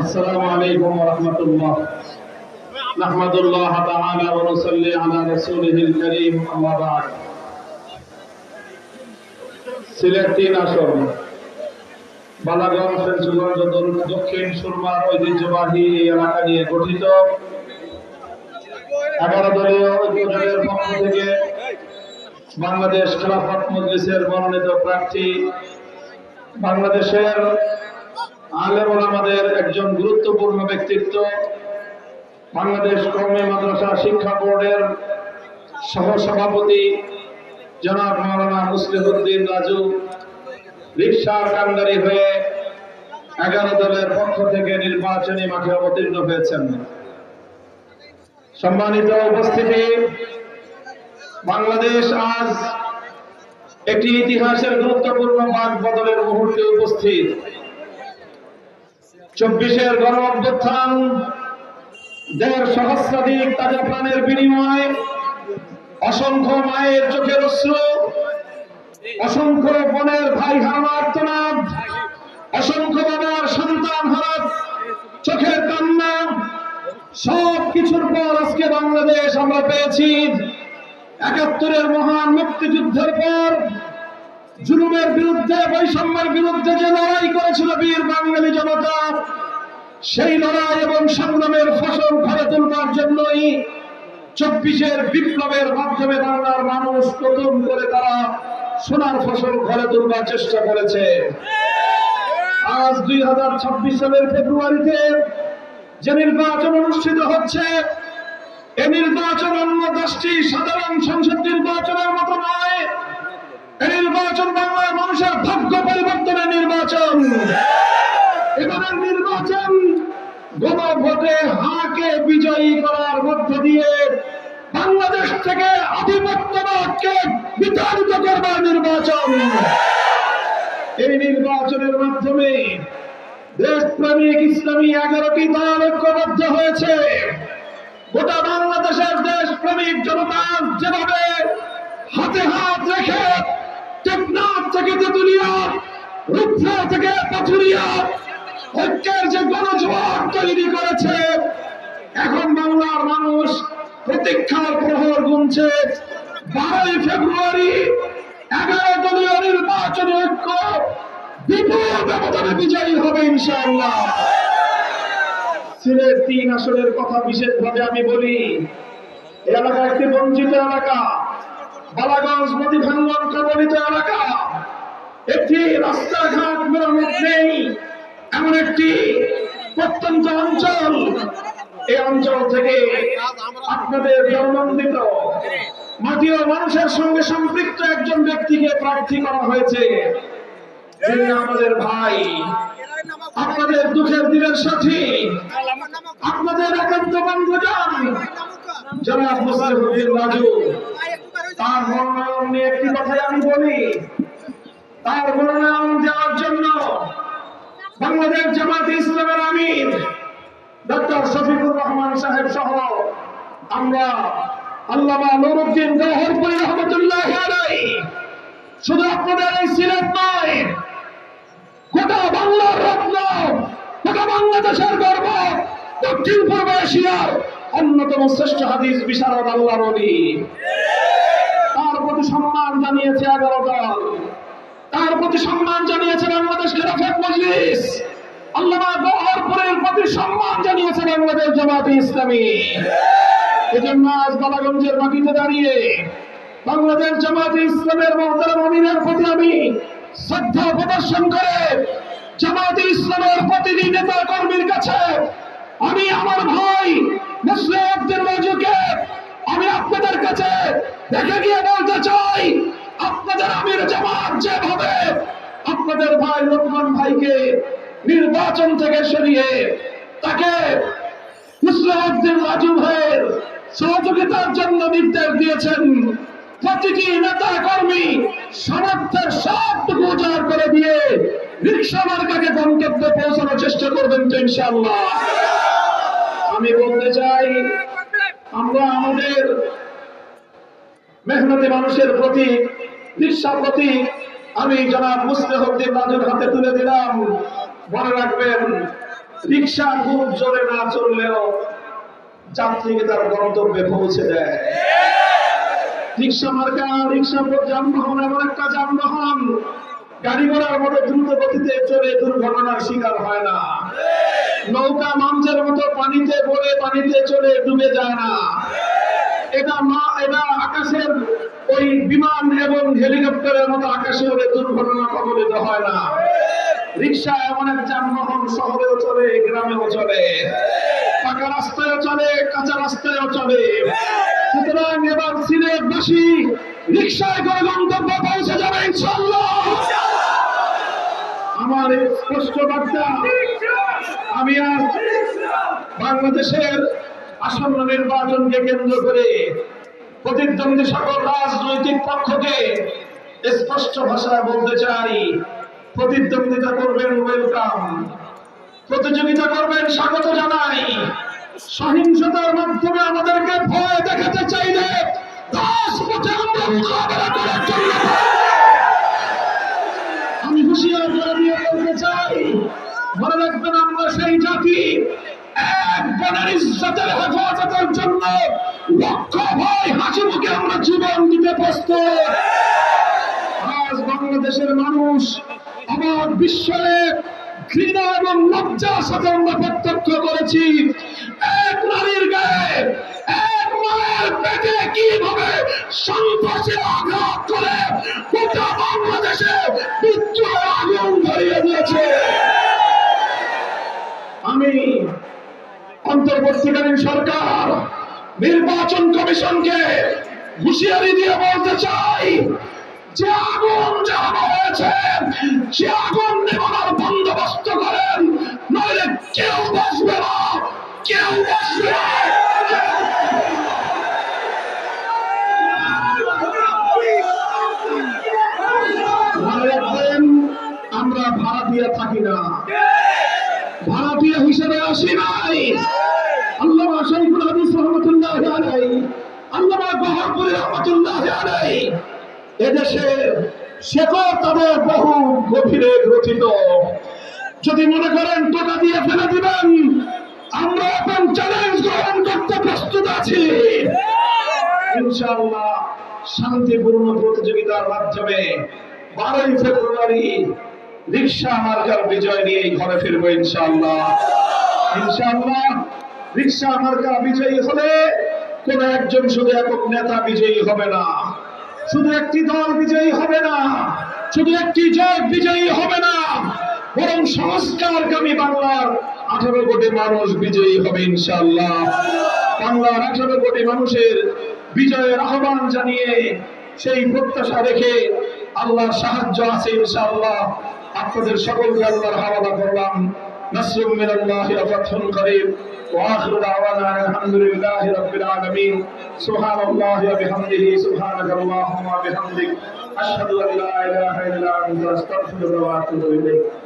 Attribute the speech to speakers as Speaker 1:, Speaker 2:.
Speaker 1: السلام عليكم ورحمة الله نحمد الله تعالى ونصلي على رسوله الكريم أما بعد সিলেট তিন আসন বালাগঞ্জ ফেন্সগঞ্জ দ- দক্ষিণ সুরমার ঐতিহ্যবাহী এই এলাকা নিয়ে গঠিত এগারো দলীয় ঐক্যজোটের পক্ষ থেকে বাংলাদেশ খেলাফত মজলিসের মনোনীত প্রার্থী বাংলাদেশের আলেম ওলামাদের একজন গুরুত্বপূর্ণ ব্যক্তিত্ব, বাংলাদেশ কর্মী মাদ্রাসা শিক্ষা বোর্ডের সহসভাপতি জনাব মাওলানা মুসলিমউদ্দিন রাজু রিক্সার কান্ডারি হয়ে এগারো দলের পক্ষ থেকে নির্বাচনী মাঠে অবতীর্ণ হয়েছেন। সম্মানিত উপস্থিতি, বাংলাদেশ আজ একটি ইতিহাসের গুরুত্বপূর্ণ বাক বদলের মুহূর্তে উপস্থিত। চব্বিশের গণ অভ্যুত্থান, দেড় সহস্রাধিক তাদের প্রাণের বিনিময় অসংখ্য মায়ের চোখের অশ্রু, অসংখ্য বোনের ভাই হারানোর আর্তনাদ, অসংখ্য বাবার সন্তান হারাত, চোখের কান্না, সব কিছুর পর আজকে বাংলাদেশ আমরা পেয়েছি। একাত্তরের মহান মুক্তিযুদ্ধের পর জুলুমের বিরুদ্ধে, বৈষম্যের বিরুদ্ধে যে লড়াই করেছিল বীর বাঙালি জনতা, সেই লড়াই এবং সংগ্রামের ফসল ঘরে তুলবার জন্যই চব্বিশের বিপ্লবের মাধ্যমে বাংলার মানুষ প্রথম করে তারা সোনার ফসল ঘরে তুলবার চেষ্টা করেছে। আজ দুই হাজার ছাব্বিশ সালের ফেব্রুয়ারিতে যে নির্বাচন অনুষ্ঠিত হচ্ছে, এ নির্বাচন অন্য দশটি সাধারণ সংসদ নির্বাচনের মতো নয় এবারের নির্বাচন গণভোটে হাকে বিজয়ী করার মধ্য দিয়ে বাংলাদেশ থেকে আধিপত্যবাদকে বিতাড়িত করবার নির্বাচন। এই নির্বাচনের মাধ্যমে দেশপ্রেমিক ইসলামী এগারোটি দল ঐক্যবদ্ধ হয়েছে। গোটা বাংলাদেশের দেশপ্রেমিক জনতা যেভাবে হাতে হাত রেখে টেকনাফ থেকে তেতুলিয়া রূপসা থেকে পাথুরিয়া ঐক্যের যে গণজোয়ার তৈরি করেছে, এখন বাংলার মানুষ প্রতীক্ষার প্রহর গুনছে। বারোই ফেব্রুয়ারি এগারো দলীয় নির্বাচনী ঐক্য বিপুল বিজয়ী হবে ইনশাআল্লাহ। সিলেট তিন আসনের কথা বিশেষভাবে আমি বলি। এলাকা একটি বঞ্চিত এলাকা। বালাগঞ্জ নদী ভাঙ্গন কবলিত এলাকা। একটি রাস্তাঘাট মেরামত নেই এমন একটি প্রত্যন্ত অঞ্চল। এই অঞ্চল থেকে আপনাদের জন্মন্দিত মাটি ও মানুষের সঙ্গে সম্পৃক্ত একজন ব্যক্তিকে প্রার্থী করা হয়েছে। যিনি আমাদের ভাই। আপনাদের দুঃখের দিনের সাথী। আপনাদের একান্ত বন্ধুজন, জনাব মুসাইফুদ্দিন রাজু। তার মনোনয়ন নিয়ে একটি কথাই আমি বলি তার মনোনয়ন দেওয়ার জন্য বাংলাদেশ জামাত ইসলামের আমির ডক্টর শফিকুর রহমান সাহেব সহ আমরা আল্লামা নুরুদ্দিন গহরপুরি রহমতুল্লাহ শুধু আপনাদের এই সিলেট নয়, গোটা বাংলার রত্ন, গোটা বাংলাদেশের গর্ব, দক্ষিণ পূর্ব এশিয়ার অন্যতম শ্রেষ্ঠ হাদিস বিশারদ আল্লাহ নদী তার প্রতি সম্মান জানিয়েছে এগারো দল। তার প্রতি সম্মান জানিয়েছে বাংলাদেশ খেলাফত মজলিস। প্রতি সম্মান ইসলামী। দাঁড়িয়ে বাংলাদেশ ইসলামের প্রতি আমি শ্রদ্ধা ইসলামের কর্মীর কাছে আমি আমার ভাই মুসলিম আমি আপনাদের কাছে দেখে গিয়ে বলতে চাই আপনাদের আমির জামাত যেভাবে আপনাদের ভাই লোকমান ভাইকে নির্বাচন থেকে সরিয়ে তাকে মুসলিম রাজু ভাইয়ের সহযোগিতার জন্য নির্দেশ দিয়েছেন, প্রতিটি নেতা কর্মী সবটুকু উজাড় করে দিয়ে রিক্সা মার্কাকে গন্তব্যে পৌঁছানোর চেষ্টা করবেন তো ইনশাআল্লাহ। আমি বলতে চাই, আমরা আমাদের মেহনতি মানুষের প্রতি প্রতি আমি জনাব মুসলিহদ্দিন রাজুর হাতে তুলে দিলাম। মনে রাখবেন, রিক্সা খুব জোরে না চললেও যাত্রীকে তার গন্তব্যে পৌঁছে দেয়। রিক্সা মার্কা, রিক্সা যানবাহন এমন একটা যানবাহন। গাড়ি ঘোড়ার মতো দ্রুত গতিতে চলে, দুর্ঘটনার শিকার হয় না। নৌকা মাঞ্জের মতো পানিতে পড়ে, পানিতে চলে, ডুবে যায় না। এটা মা, এটা আকাশের ওই বিমান এবং হেলিকপ্টারের মতো আকাশে ওরে দুর্ঘটনা কবলিত হয় না। রিক্সা এমন এক যানবাহন শহরেও চলে, গ্রামেও চলে। পাকা রাস্তায়ও চলে, কাঁচা রাস্তায়ও চলে। সুতরাং এবার সিলেটবাসী রিক্সায় করে গন্তব্য পৌঁছে যাবে আমার স্পষ্ট বার্তা, আমি আর বাংলাদেশের আসন্ন নির্বাচনকে কেন্দ্র করে প্রতিদ্বন্দ্বী সকল রাজনৈতিক পক্ষকে স্পষ্ট ভাষায় বলতে চাই, প্রতিদ্বন্দ্বিতা করবেন ওয়েলকাম প্রতিযোগিতা করবেন, স্বাগত জানাই। সহিংসতার মাধ্যমে আমাদেরকে বনের ইজ্জতের হেফাজতের জন্য লক্ষ ভয় হাসি মুখে আমরা জীবন দিতে প্রস্তুত। আজ বাংলাদেশের মানুষ আমার বিশ্বে ঘৃণা এবং লজ্জার সাথে আমরা প্রত্যক্ষ করেছি। এক নারীর গায়ে, এক মায়ের পেটে কীভাবে সন্ত্রাসী আঘাত করে গোটা বাংলাদেশে বিদ্রোহ আগুন ধরিয়ে দিয়েছে। আমি অন্তর্বর্তীকালীন সরকার, নির্বাচন কমিশনকে হুঁশিয়ারি দিয়ে বলতে চাই, যে আগুন জ্বালানো হয়েছে, সে আগুন নেভানোর বন্দোবস্ত করেন, নইলে কেউ বসবে না, কেউ বসবে আমরা ভাড়া দিয়ে থাকি না ভাড়াটিয়া হিসেবে আসি নাই আল্লামা শৈখুল হাদিস রহমতুল্লাহ আলাই আল্লামা গহরপুরি রহমতুল্লাহ আলাই এদেশে শেকড় তাদের বহু গভীরে গ্রথিত যদি মনে করেন টোকা দিয়ে ফেলে দিবেন, আমরা এখন চ্যালেঞ্জ গ্রহণ করতে প্রস্তুত আছি। ইনশাআল্লাহ শান্তিপূর্ণ প্রতিযোগিতার মাধ্যমে বারোই ফেব্রুয়ারি রিক্সা মার্কার বিজয় নিয়ে ঘরে ফিরবো ইনশাআল্লাহ। ইনশাআল্লাহ রিক্সা মার্কা বিজয়ী হলে কোন একজন শুধু একক নেতা বিজয়ী হবে না। শুধু একটি দল বিজয়ী হবে না, শুধু একটি জয় বিজয়ী হবে না, বরং সংস্কারকামী বাংলার আঠারো কোটি মানুষ বিজয়ী হবে ইনশাল্লাহ বাংলার আঠারো কোটি মানুষের বিজয়ের আহ্বান জানিয়ে সেই প্রত্যাশা রেখে আল্লাহর সাহায্য আছে ইনশাআল্লাহ। আপনাদের সকলকে আল্লাহর হাওয়ালা করলাম। نصر من الله وفتح قريب. وآخر دعوانا الحمد لله رب العالمين. سبحان الله وبحمده سبحانك اللهم وبحمدك. أشهد أن لا إله إلا أنت
Speaker 2: أستغفرك وأتوب إليك.